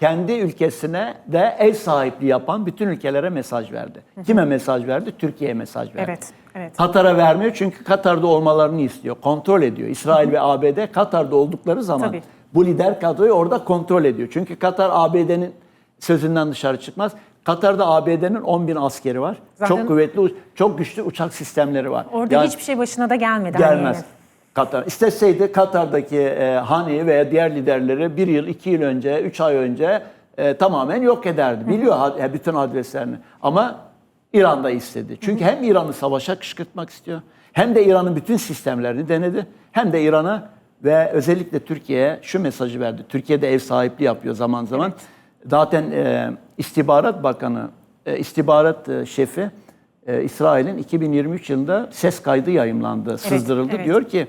kendi ülkesine de ev sahipliği yapan bütün ülkelere mesaj verdi. Kime mesaj verdi? Türkiye'ye mesaj verdi. Evet, evet. Katar'a vermiyor çünkü Katar'da olmalarını istiyor. Kontrol ediyor. İsrail ve ABD Katar'da oldukları zaman Tabii. bu lider kadroyu orada kontrol ediyor. Çünkü Katar ABD'nin sözünden dışarı çıkmaz. Katar'da ABD'nin 10 bin askeri var. Zaten- çok kuvvetli, çok güçlü uçak sistemleri var. Orada Yani- hiçbir şey başına da gelmedi. Gelmez. Hani. Katar. İsteseydi Katar'daki e, Hani veya diğer liderleri bir yıl, iki yıl önce, üç ay önce e, tamamen yok ederdi. Biliyor ha- e, bütün adreslerini. Ama İran'da istedi. Çünkü hem İran'ı savaşa kışkırtmak istiyor, hem de İran'ın bütün sistemlerini denedi, hem de İran'a ve özellikle Türkiye'ye şu mesajı verdi. Türkiye'de ev sahipliği yapıyor zaman zaman. Zaten e, İstihbarat Bakanı, e, istihbarat e, şefi e, İsrail'in 2023 yılında ses kaydı yayımlandı, sızdırıldı. evet. Diyor ki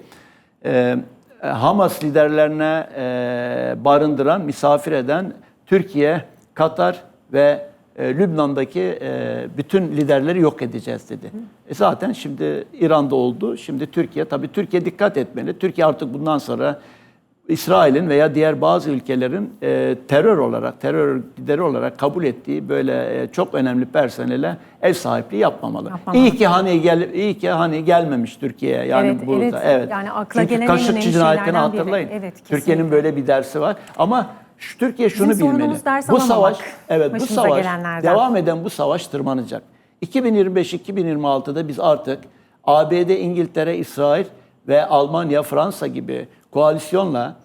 e, Hamas liderlerine e, barındıran, misafir eden Türkiye, Katar ve e, Lübnan'daki e, bütün liderleri yok edeceğiz dedi. E zaten şimdi İran'da oldu. Şimdi Türkiye, tabii Türkiye dikkat etmeli. Türkiye artık bundan sonra İsrail'in veya diğer bazı ülkelerin e, terör olarak, terör örgütleri olarak kabul ettiği böyle e, çok önemli personele ev sahipliği yapmamalı. Yapmamalı. İyi ki hani gel iyi ki hani gelmemiş Türkiye'ye yani Evet, burada. evet. Evet. Yani akla Çünkü gelen en Kaşıkçı cinayetini hatırlayın. Evet. Türkiye'nin böyle bir dersi var ama şu Türkiye şunu Bizim bilmeli. Bu savaş evet bu savaş devam eden bu savaş tırmanacak. 2025-2026'da biz artık ABD, İngiltere, İsrail ve Almanya, Fransa gibi koalisyonla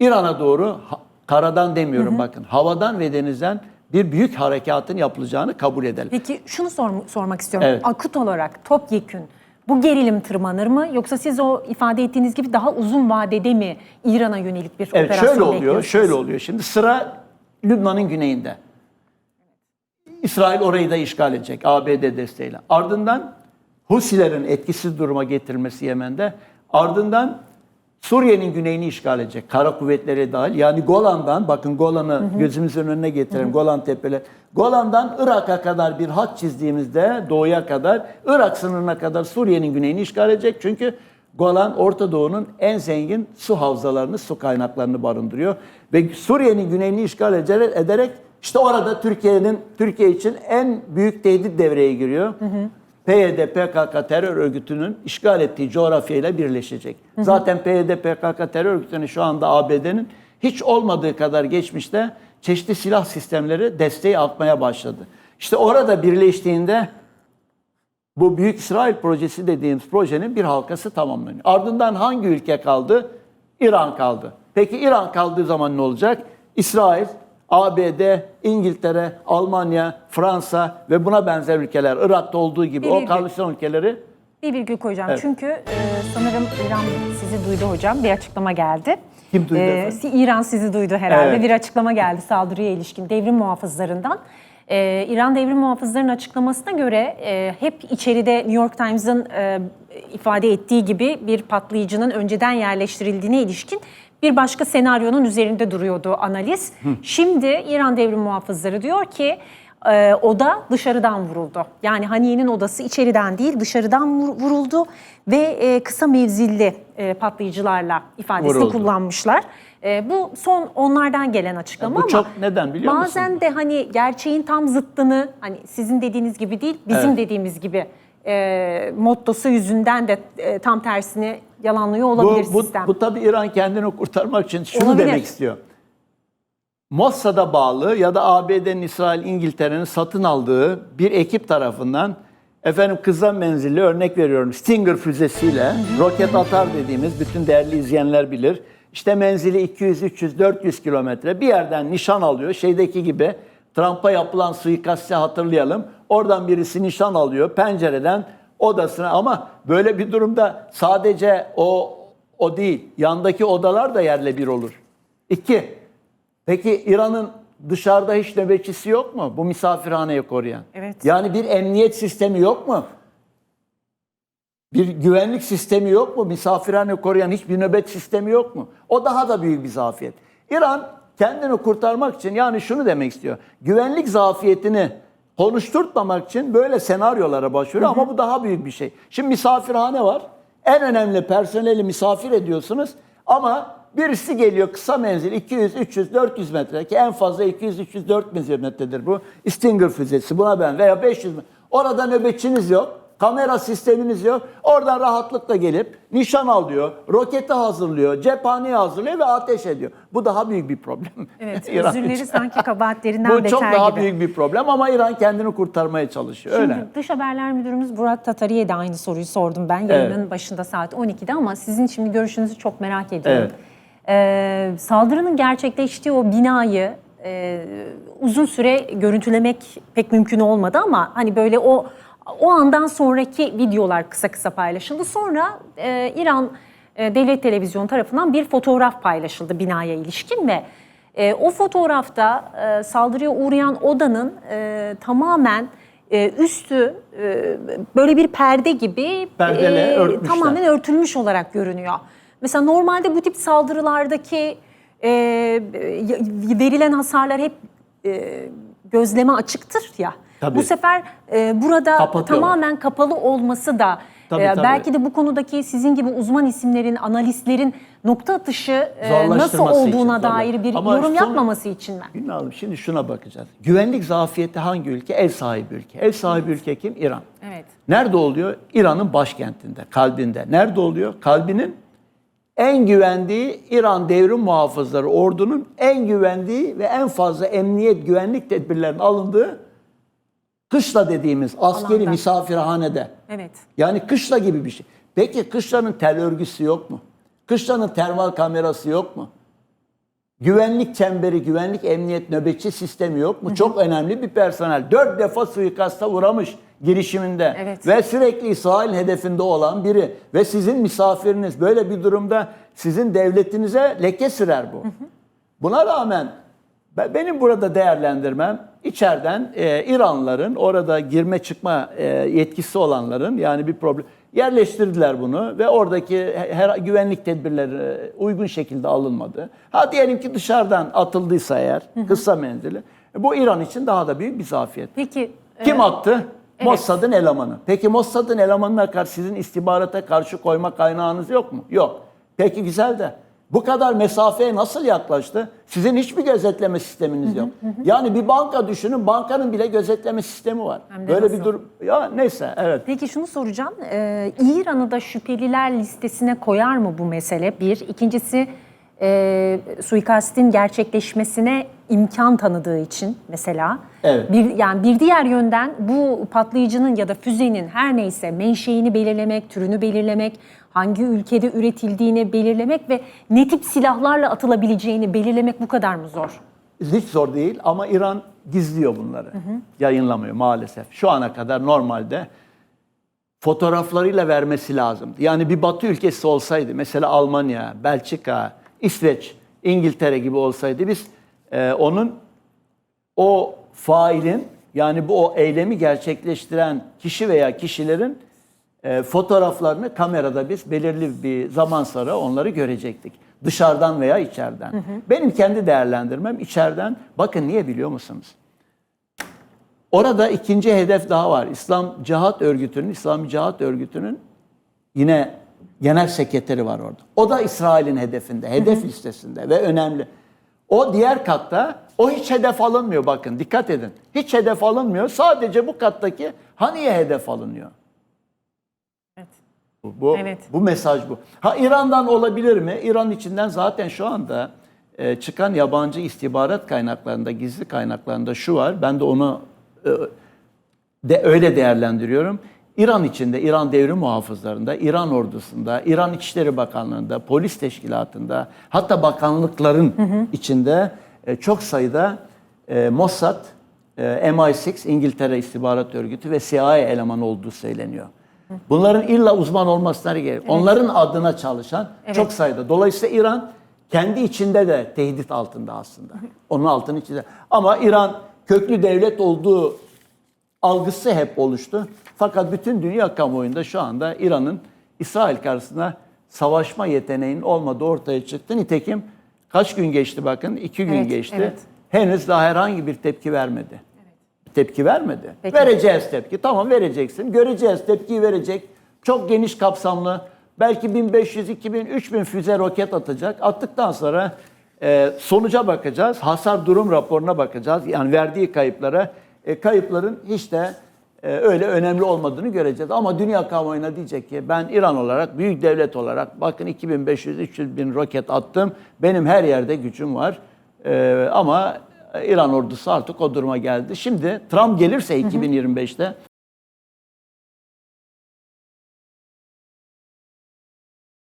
İran'a doğru karadan demiyorum bakın havadan ve denizden bir büyük harekatın yapılacağını kabul edelim. Peki şunu sor- sormak istiyorum. Evet. Akut olarak topyekün bu gerilim tırmanır mı? Yoksa siz o ifade ettiğiniz gibi daha uzun vadede mi İran'a yönelik bir Evet operasyon şöyle oluyor, şöyle oluyor. Şimdi sıra Lübnan'ın güneyinde. İsrail orayı da işgal edecek ABD desteğiyle. Ardından Husilerin etkisiz duruma getirilmesi Yemen'de. Ardından Suriye'nin güneyini işgal edecek. Kara kuvvetleri dahil. Yani Golan'dan, bakın Golan'ı gözümüzün önüne getirelim. Golan Tepeleri. Golan'dan Irak'a kadar bir hat çizdiğimizde doğuya kadar, Irak sınırına kadar Suriye'nin güneyini işgal edecek. Çünkü Golan Orta Doğu'nun en zengin su havzalarını, su kaynaklarını barındırıyor. Ve Suriye'nin güneyini işgal ederek, işte orada Türkiye'nin Türkiye için en büyük tehdit devreye giriyor. PYD, PKK terör örgütünün işgal ettiği coğrafyayla birleşecek. Zaten PYD, PKK terör örgütünün şu anda ABD'nin hiç olmadığı kadar geçmişte çeşitli silah sistemleri desteği atmaya başladı. İşte orada birleştiğinde bu Büyük İsrail Projesi dediğimiz projenin bir halkası tamamlanıyor. Ardından hangi ülke kaldı? İran kaldı. Peki İran kaldığı zaman ne olacak? İsrail, ABD, İngiltere, Almanya, Fransa ve buna benzer ülkeler, Irak'ta olduğu gibi Bir o virgül. ülkeleri Bir virgül koyacağım. Evet. Çünkü e, sanırım İran sizi duydu hocam. Bir açıklama geldi. Kim duydu efendim? si- İran sizi duydu herhalde. Evet. Bir açıklama geldi saldırıya ilişkin devrim muhafızlarından. E, İran devrim muhafızlarının açıklamasına göre e, hep içeride New York Times'ın e, ifade ettiği gibi bir patlayıcının önceden yerleştirildiğine ilişkin bir başka senaryonun üzerinde duruyordu analiz. Şimdi İran devrim muhafızları diyor ki e, oda dışarıdan vuruldu. Yani Haniye'nin odası içeriden değil dışarıdan vur- vuruldu ve e, kısa mevzilli e, patlayıcılarla ifadesini Vuruldu. kullanmışlar. E, bu son onlardan gelen açıklama Bu ama çok neden biliyor musun? bazen de hani gerçeğin tam zıttını hani sizin dediğiniz gibi değil bizim Evet. dediğimiz gibi e, mottosu yüzünden de e, tam tersini yalanlıyor olabilir bu, bu, sistem. bu tabii İran kendini kurtarmak için şunu Olabilir. demek istiyor. Mossad'a bağlı ya da ABD'nin, İsrail, İngiltere'nin satın aldığı bir ekip tarafından efendim kısa menzilli örnek veriyorum Stinger füzesiyle roket atar dediğimiz bütün değerli izleyenler bilir. İşte menzili 200, 300, 400 kilometre bir yerden nişan alıyor. Şeydeki gibi Trump'a yapılan suikasti hatırlayalım. Oradan birisi nişan alıyor pencereden odasına ama böyle bir durumda sadece o o değil yandaki odalar da yerle bir olur. İki, peki İran'ın dışarıda hiç nöbetçisi yok mu bu misafirhaneyi koruyan? Evet. Yani bir emniyet sistemi yok mu? Bir güvenlik sistemi yok mu? Misafirhane koruyan hiçbir nöbet sistemi yok mu? O daha da büyük bir zafiyet. İran kendini kurtarmak için yani şunu demek istiyor. Güvenlik zafiyetini konuşturtmamak için böyle senaryolara başvuruyor ama bu daha büyük bir şey. Şimdi misafirhane var. En önemli personeli misafir ediyorsunuz ama birisi geliyor kısa menzil 200, 300, 400 metre ki en fazla 200, 300, 400 metredir bu. Stinger füzesi buna ben veya 500 metre. Orada nöbetçiniz yok. Kamera sisteminiz yok. Oradan rahatlıkla gelip nişan alıyor, roketi hazırlıyor, cephaneyi hazırlıyor ve ateş ediyor. Bu daha büyük bir problem. Evet, İran özürleri için. sanki kabahatlerinden Bu beter çok daha gibi. büyük bir problem ama İran kendini kurtarmaya çalışıyor. Şimdi Öyle. dış haberler müdürümüz Burak Tatari'ye de aynı soruyu sordum ben yayının başında saat 12'de ama sizin şimdi görüşünüzü çok merak ediyorum. Evet. Ee, saldırının gerçekleştiği o binayı e, uzun süre görüntülemek pek mümkün olmadı ama hani böyle o o andan sonraki videolar kısa kısa paylaşıldı. Sonra e, İran e, Devlet Televizyonu tarafından bir fotoğraf paylaşıldı binaya ilişkin ve e, o fotoğrafta e, saldırıya uğrayan odanın e, tamamen e, üstü e, böyle bir perde gibi örtmüşler. tamamen örtülmüş olarak görünüyor. Mesela normalde bu tip saldırılardaki e, y- verilen hasarlar hep e, gözleme açıktır ya. Tabii. Bu sefer e, burada tamamen kapalı olması da Tabii, e, tabii. belki de bu konudaki sizin gibi uzman isimlerin, analistlerin nokta atışı e, nasıl için, olduğuna dair bir Ama yorum son- yapmaması için mi? Bilmiyorum şimdi şuna bakacağız. Güvenlik zafiyeti hangi ülke? Ev sahibi ülke. Ev sahibi ülke kim? İran. Evet. Nerede oluyor? İran'ın başkentinde, kalbinde. Nerede oluyor? Kalbinin en güvendiği İran devrim muhafızları ordunun en güvendiği ve en fazla emniyet güvenlik tedbirlerinin alındığı kışla dediğimiz askeri Alanda. misafirhanede. Evet. Yani kışla gibi bir şey. Peki kışlanın tel örgüsü yok mu? Kışlanın termal kamerası yok mu? Güvenlik çemberi, güvenlik emniyet nöbetçi sistemi yok mu? Çok önemli bir personel. Dört defa suikasta uğramış girişiminde. Evet. Ve sürekli İsrail hedefinde olan biri. Ve sizin misafiriniz böyle bir durumda sizin devletinize leke sürer bu. Buna rağmen benim burada değerlendirmem içeriden e, İranlıların orada girme çıkma e, yetkisi olanların yani bir problem yerleştirdiler bunu ve oradaki her güvenlik tedbirleri e, uygun şekilde alınmadı. Ha diyelim ki dışarıdan atıldıysa eğer kısa menzili bu İran için daha da büyük bir zafiyet. Peki e, Kim attı? Mossad'ın elemanı. Peki Mossad'ın elemanına karşı sizin istihbarata karşı koyma kaynağınız yok mu? Yok. Peki güzel de bu kadar mesafeye nasıl yaklaştı? Sizin hiçbir gözetleme sisteminiz yok. Yani bir banka düşünün, bankanın bile gözetleme sistemi var. Böyle nasıl? bir durum. Ya neyse, evet. Peki şunu soracağım. Ee, İran'ı da şüpheliler listesine koyar mı bu mesele? Bir. İkincisi e, suikastin gerçekleşmesine imkan tanıdığı için mesela. Evet. Bir, yani bir diğer yönden bu patlayıcının ya da füzenin her neyse menşeini belirlemek, türünü belirlemek, hangi ülkede üretildiğini belirlemek ve ne tip silahlarla atılabileceğini belirlemek bu kadar mı zor? Hiç zor değil ama İran gizliyor bunları. Yayınlamıyor maalesef. Şu ana kadar normalde fotoğraflarıyla vermesi lazım. Yani bir batı ülkesi olsaydı mesela Almanya, Belçika, İsveç, İngiltere gibi olsaydı biz e, onun o failin yani bu o eylemi gerçekleştiren kişi veya kişilerin e, fotoğraflarını kamerada biz belirli bir zaman sonra onları görecektik. Dışarıdan veya içeriden. Benim kendi değerlendirmem içeriden. Bakın niye biliyor musunuz? Orada ikinci hedef daha var. İslam Cihat Örgütü'nün, İslami Cihat Örgütü'nün yine genel sekreteri var orada. O da İsrail'in hedefinde, hedef listesinde ve önemli. O diğer katta o hiç hedef alınmıyor bakın dikkat edin. Hiç hedef alınmıyor. Sadece bu kattaki Haniye hedef alınıyor. Evet. Bu, bu, Evet. bu mesaj bu. Ha İran'dan olabilir mi? İran içinden zaten şu anda e, çıkan yabancı istihbarat kaynaklarında, gizli kaynaklarında şu var. Ben de onu e, de öyle değerlendiriyorum. İran içinde, İran devrim muhafızlarında, İran ordusunda, İran İçişleri Bakanlığı'nda, polis teşkilatında, hatta bakanlıkların içinde e, çok sayıda e, Mossad, e, MI6, İngiltere İstihbarat Örgütü ve CIA elemanı olduğu söyleniyor. Bunların illa uzman olmasına gerek. Onların adına çalışan çok sayıda. Dolayısıyla İran kendi içinde de tehdit altında aslında. Onun altının içinde. Ama İran köklü devlet olduğu algısı hep oluştu. Fakat bütün dünya kamuoyunda şu anda İran'ın İsrail karşısında savaşma yeteneğinin olmadığı ortaya çıktı. Nitekim kaç gün geçti bakın? iki gün Evet, geçti. evet. Henüz daha herhangi bir tepki vermedi. Tepki vermedi. Peki. Vereceğiz tepki. Tamam vereceksin. Göreceğiz. Tepkiyi verecek. Çok geniş kapsamlı Belki 1500, 2000, 3000 füze roket atacak. Attıktan sonra e, sonuca bakacağız. Hasar durum raporuna bakacağız. Yani verdiği kayıplara. E, kayıpların hiç de e, öyle önemli olmadığını göreceğiz. Ama dünya kamuoyuna diyecek ki ben İran olarak, büyük devlet olarak bakın 2500-300 bin roket attım. Benim her yerde gücüm var. E, ama İran ordusu artık o duruma geldi. Şimdi Trump gelirse 2025'te